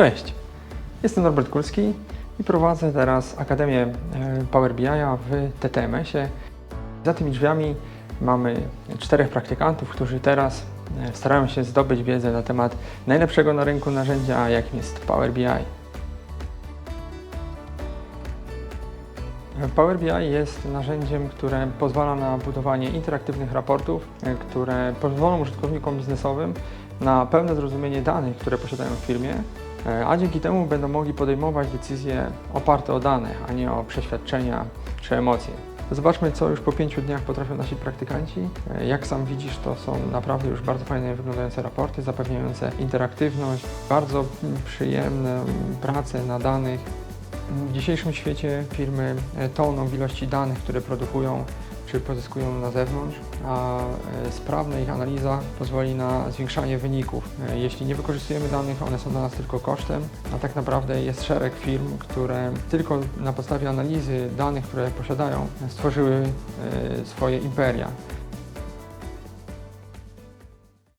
Cześć, jestem Norbert Kulski i prowadzę teraz Akademię e, Power BI w TTMS-ie. Za tymi drzwiami mamy czterech praktykantów, którzy teraz e, starają się zdobyć wiedzę na temat najlepszego na rynku narzędzia, jakim jest Power BI. Power BI jest narzędziem, które pozwala na budowanie interaktywnych raportów, e, które pozwolą użytkownikom biznesowym na pełne zrozumienie danych, które posiadają w firmie, a dzięki temu będą mogli podejmować decyzje oparte o dane, a nie o przeświadczenia czy emocje. Zobaczmy, co już po pięciu dniach potrafią nasi praktykanci. E, Jak sam widzisz, to są naprawdę już bardzo fajnie wyglądające raporty, zapewniające interaktywność, bardzo przyjemną pracę na danych, w dzisiejszym świecie firmy e, toną w ilości danych, które produkują czy pozyskują na zewnątrz, a e, sprawna ich analiza pozwoli na zwiększanie wyników. E, Jeśli nie wykorzystujemy danych, one są dla nas tylko kosztem, a tak naprawdę jest szereg firm, które tylko na podstawie analizy danych, które posiadają, stworzyły e, swoje imperia.